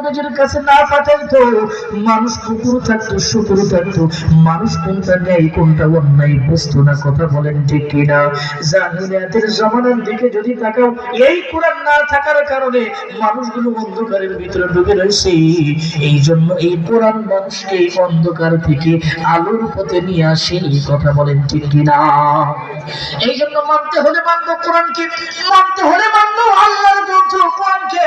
নবীজির কাছে না পাঠাইতো। মানুষ কুকুর থাকতো, শুকুর থাকতো। মানুষ কোনটা ন্যায়, কোনটা অন্যায়, বুঝতো না কথা বলেন ঠিক কিনা? জাহিলিয়াতের জমানার দিকে যদি তাকাও, এই কোরআন না থাকার কারণে মানুষগুলো অন্ধকারের ভিতরে ঢুকে রয়েছে। এই জন্য এই কোরআন মানুষকে এই অন্ধকার থেকে আলোর পথে নিয়ে আসে, এই কথা বলেন ঠিক কিনা? এই জন্য মানতে হলে মানবো কোরআনকে, মানতে হলে মানবো আল্লাহর গ্রন্থ কোরআনকে।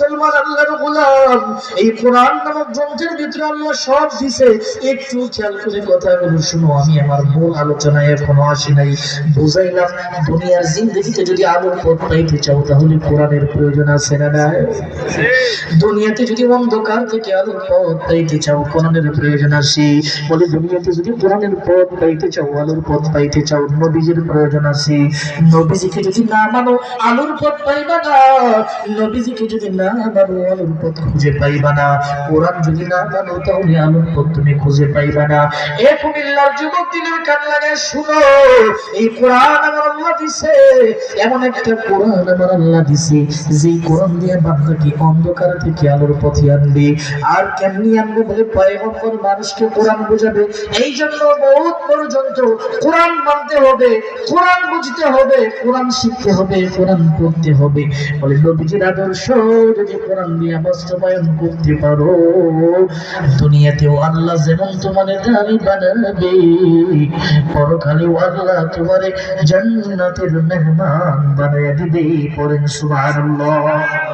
মুসলমান আল্লাহর গোলাম। এই কোরআন নামক গ্রন্থের ভিতরে আল্লাহ সব দিছে। একটু খেয়াল করে কথাগুলো শুনো, আমি আমার মূল আলোচনায় এখনও আসি নাই। বুঝাইলাম, দুনিয়ার জিন্দগিতে যদি পথ পাইতে চাও, তাহলে কোরআনের প্রয়োজন আছে না দুনিয়াতে যদি অন্ধকার থেকে আলোর পথ পাইতে চাও, কোরআনের প্রয়োজন আছে। বলে দুনিয়াতে যদি কোরআনের পথ পাইতে চাও, আলোর পথ পাইতে চাও, নবীজির প্রয়োজন আছে। নবীজিকে যদি না মানো, আলোর পথ পাইবা না নবীজিকে যদি না খুঁজে পাইবা না, কোরআন যদি না তুমি খুঁজে পাইবা না। এ কুমিল্লার যুবক দিনের কান লাগে শুনো, এই কোরআন আমার আল্লাহ দিছে, এমন একটা কোরআন আমার আল্লাহ দিছে কোরআন দিয়ে বান্দাকে অন্ধকার থেকে আলোর পথে আনবে। আর কেমনি আনবে বলে পয়গম্বর মানুষকে কোরআন বোঝাবে? এই জন্য বহুত পর্যন্ত কোরআন মানতে হবে, কোরআন বুঝতে হবে, কোরআন শিখতে হবে, কোরআন পড়তে হবে। বলে নবীজির আদর্শ যদি কোরআন দিয়ে বাস্তবায়ন করতে পারো, দুনিয়াতেও আল্লাহ যেমন তোমার দাবি বানাবে, পরকালেও আল্লাহ তোমারে জান্নাতের মেহমান বানিয়ে দিবে, পড়েন সুবহানাল্লাহ।